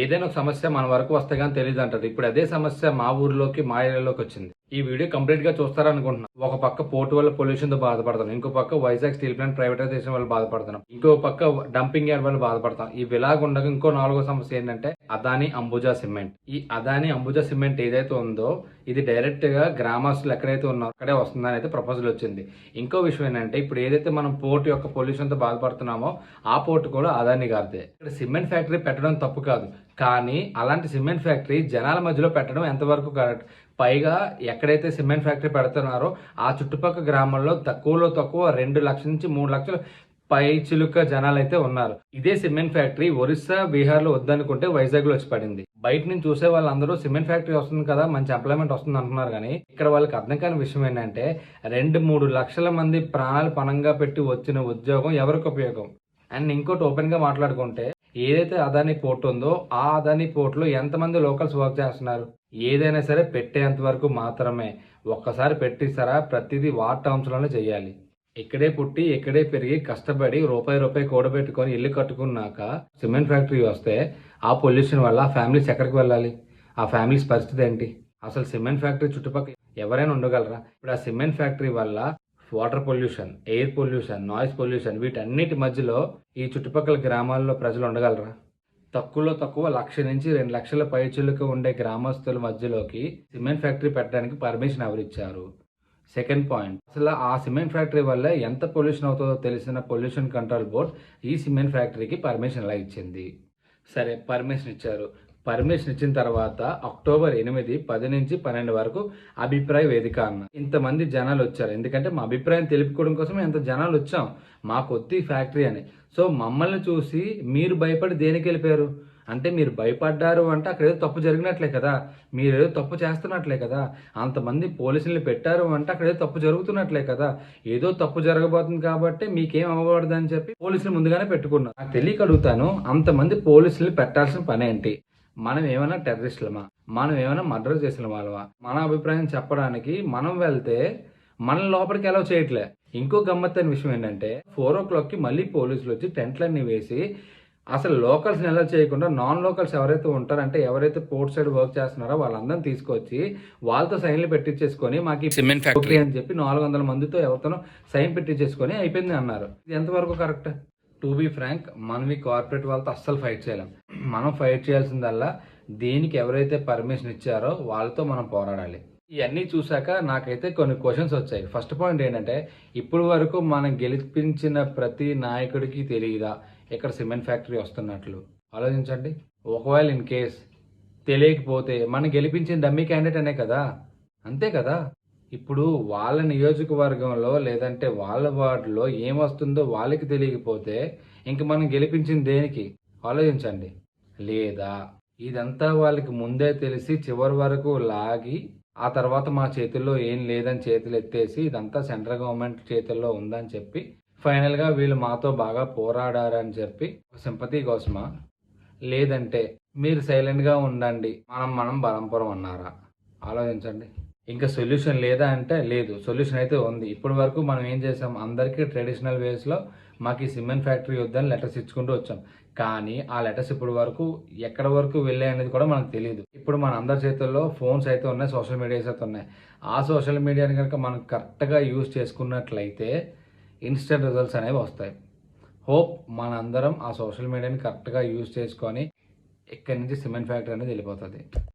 ఏదైనా సమస్య మన వరకు వస్తే కానీ తెలియదు అంటారు ఇప్పుడు అదే సమస్య మా ఊర్లోకి మా ఏరియాలోకి వచ్చింది. ఈ వీడియో కంప్లీట్గా చూస్తారనుకుంటున్నాం. ఒక పక్క పోర్టు వల్ల పొల్యూషన్తో బాధపడుతున్నాం ఇంకో పక్క వైజాగ్ స్టీల్ ప్లాంట్ ప్రైవేటైజేషన్ వల్ల బాధపడుతున్నాం. ఇంకో పక్క డంపింగ్ యార్డ్ వల్ల బాధపడతాం. ఇవి ఇలాగుండగా ఇంకో నాలుగో సమస్య ఏంటంటే అదాని అంబుజా సిమెంట్. ఈ అదాని అంబుజా సిమెంట్ ఏదైతే ఉందో ఇది డైరెక్ట్గా గ్రామస్తులు ఎక్కడైతే ఉన్నారో అక్కడే వస్తుందని అయితే ప్రపోజల్ వచ్చింది. ఇంకో విషయం ఏంటంటే ఇప్పుడు ఏదైతే మనం పోర్ట్ యొక్క పొల్యూషన్తో బాధపడుతున్నామో ఆ పోర్ట్ కూడా అదాని గారిదే. ఇక్కడ సిమెంట్ ఫ్యాక్టరీ పెట్టడం తప్పు కాదు. కానీ అలాంటి సిమెంట్ ఫ్యాక్టరీ జనాల మధ్యలో పెట్టడం ఎంతవరకు కరెక్ట్ పైగా ఎక్కడైతే సిమెంట్ ఫ్యాక్టరీ పెడుతున్నారో ఆ చుట్టుపక్కల గ్రామాల్లో తక్కువలో తక్కువ రెండు లక్షల నుంచి మూడు లక్షలు పై చిలుక జనాలు అయితే ఉన్నారు. ఇదే సిమెంట్ ఫ్యాక్టరీ ఒరిస్సా బీహార్లో వద్దనుకుంటే వైజాగ్లో వచ్చి పడింది. బయట నుంచి చూసే వాళ్ళందరూ సిమెంట్ ఫ్యాక్టరీ వస్తుంది కదా మంచి ఎంప్లాయ్మెంట్ వస్తుంది అంటున్నారు కానీ ఇక్కడ వాళ్ళకి అర్థం కాని విషయం ఏంటంటే రెండు మూడు లక్షల మంది ప్రాణాలు పణంగా పెట్టి వచ్చిన ఉద్యోగం ఎవరికి ఉపయోగం? అండ్ ఇంకోటి ఓపెన్గా మాట్లాడుకుంటే ఏదైతే అదాని పోర్ట్ ఉందో ఆ అదాని పోర్ట్లో ఎంతమంది లోకల్స్ వర్క్ చేస్తున్నారు? ఏదైనా సరే పెట్టేంత వరకు మాత్రమే. ఒక్కసారి పెట్టిస్తారా? ప్రతిదీ వార్ టర్మ్స్లోనే చేయాలి. ఇక్కడే పుట్టి ఇక్కడే పెరిగి కష్టపడి రూపాయి రూపాయి కూడబెట్టుకొని ఇల్లు కట్టుకున్నాక సిమెంట్ ఫ్యాక్టరీ వస్తే ఆ పొల్యూషన్ వల్ల ఆ ఫ్యామిలీస్ ఎక్కడికి వెళ్ళాలి? ఆ ఫ్యామిలీస్ పరిస్థితి ఏంటి? అసలు సిమెంట్ ఫ్యాక్టరీ చుట్టుపక్కల ఎవరైనా ఉండగలరా? ఇప్పుడు ఆ సిమెంట్ ఫ్యాక్టరీ వల్ల water pollution air pollution noise pollution వీటన్నిటి మధ్యలో ఈ చుట్టుపక్కల గ్రామాల్లో ప్రజలు ఉండగలరా? తక్కువలో తక్కువ లక్ష నుంచి రెండు లక్షల పైచులకు ఉండే గ్రామస్తుల మధ్యలోకి సిమెంట్ ఫ్యాక్టరీ పెట్టడానికి పర్మిషన్ ఎవరిచ్చారు? Second point. అసలు ఆ సిమెంట్ ఫ్యాక్టరీ వల్ల ఎంత పొల్యూషన్ అవుతుందో తెలిసిన పొల్యూషన్ కంట్రోల్ బోర్డ్ ఈ సిమెంట్ ఫ్యాక్టరీకి పర్మిషన్ ఎలా ఇచ్చింది? సరే పర్మిషన్ ఇచ్చారు. పర్మిషన్ ఇచ్చిన తర్వాత అక్టోబర్ ఎనిమిది పది నుంచి పన్నెండు వరకు అభిప్రాయ వేదిక అన్న. ఇంతమంది జనాలు వచ్చారు. ఎందుకంటే మా అభిప్రాయం తెలుపుకోవడం కోసం ఎంత జనాలు వచ్చాం. మా వద్దు ఫ్యాక్టరీ అని. సో మమ్మల్ని చూసి మీరు భయపడి దేనికి వెళ్ళిపోయారు? అంటే మీరు భయపడ్డారు అంటే అక్కడ ఏదో తప్పు జరిగినట్లే కదా. మీరు ఏదో తప్పు చేస్తున్నట్లే కదా. అంతమంది పోలీసుల్ని పెట్టారు అంటే అక్కడ ఏదో తప్పు జరుగుతున్నట్లే కదా. ఏదో తప్పు జరగబోతుంది కాబట్టి మీకేం అవ్వకూడదు అని చెప్పి పోలీసులు ముందుగానే పెట్టుకున్నారు. నాకు తెలియక అడుగుతాను అంతమంది పోలీసుల్ని పెట్టాల్సిన పని ఏంటి? మనం ఏమైనా టెర్రరిస్టులమా? మనం ఏమైనా మర్డర్ చేసిన వాళ్ళమా? మన అభిప్రాయం చెప్పడానికి మనం వెళ్తే మన లోపలికి ఎలా చేయట్లే. ఇంకో గమ్మత్తైన విషయం ఏంటంటే ఫోర్ ఓ క్లాక్కి మళ్ళీ పోలీసులు వచ్చి టెంట్లన్నీ వేసి అసలు లోకల్స్ని ఎలా చేయకుండా నాన్ లోకల్స్ ఎవరైతే ఉంటారంటే ఎవరైతే పోర్ట్ సైడ్ వర్క్ చేస్తున్నారో వాళ్ళందరిని తీసుకొచ్చి వాళ్ళతో సైన్లు పెట్టించేసుకొని మాకు సిమెంట్ ఫ్యాక్టరీ అని చెప్పి నాలుగు వందల మందితో ఎవరితోనో సైన్ పెట్టించేసుకొని అయిపోయింది అన్నారు. ఇది ఎంతవరకు కరెక్ట్ టు బీ ఫ్రాంక్ మనం ఈ కార్పొరేట్ వాళ్ళతో అస్సలు ఫైట్ చేయలేం. మనం ఫైట్ చేయాల్సిందల్లా దేనికి ఎవరైతే పర్మిషన్ ఇచ్చారో వాళ్ళతో మనం పోరాడాలి. ఇవన్నీ చూసాక నాకైతే కొన్ని క్వశ్చన్స్ వచ్చాయి. ఫస్ట్ పాయింట్ ఏంటంటే ఇప్పుడు వరకు మనం గెలిపించిన ప్రతి నాయకుడికి తెలియదా ఇక్కడ సిమెంట్ ఫ్యాక్టరీ వస్తున్నట్లు. ఆలోచించండి. ఒకవేళ ఇన్ కేస్ తెలియకపోతే మనం గెలిపించిన డమ్మీ క్యాండిడేట్ అనే కదా? అంతే కదా? ఇప్పుడు వాళ్ళ నియోజకవర్గంలో లేదంటే వాళ్ళ వార్డులో ఏం వస్తుందో వాళ్ళకి తెలియకపోతే ఇంక మనం గెలిపించింది దేనికి? ఆలోచించండి. లేదా ఇదంతా వాళ్ళకి ముందే తెలిసి చివరి వరకు లాగి ఆ తర్వాత మా చేతుల్లో ఏం లేదని చేతులు ఎత్తేసి ఇదంతా సెంట్రల్ గవర్నమెంట్ చేతుల్లో ఉందని చెప్పి ఫైనల్గా వీళ్ళు మాతో బాగా పోరాడారని చెప్పి సింపతి కోసమా? లేదంటే మీరు సైలెంట్గా ఉండండి మనం మనం బలంపురం అన్నారా? ఆలోచించండి. ఇంకా సొల్యూషన్ లేదా అంటే లేదు సొల్యూషన్ అయితే ఉంది. ఇప్పటి వరకు మనం ఏం చేసాం అందరికీ ట్రెడిషనల్ వేస్లో మాకు ఈ సిమెంట్ ఫ్యాక్టరీ వద్దని లెటర్స్ ఇచ్చుకుంటూ వచ్చాం. కానీ ఆ లెటర్స్ ఇప్పటి వరకు ఎక్కడ వరకు వెళ్ళాయి అనేది కూడా మనకు తెలియదు ఇప్పుడు మన అందరి చేతుల్లో ఫోన్స్ అయితే ఉన్నాయి సోషల్ మీడియాస్ అయితే ఉన్నాయి. ఆ సోషల్ మీడియాని కనుక మనం కరెక్ట్గా యూజ్ చేసుకున్నట్లయితే ఇన్స్టెంట్ రిజల్ట్స్ అనేవి వస్తాయి. హోప్ మనందరం ఆ సోషల్ మీడియాని కరెక్ట్గా యూజ్ చేసుకొని ఇక్కడి నుంచి సిమెంట్ ఫ్యాక్టరీ అనేది వెళ్ళిపోతుంది.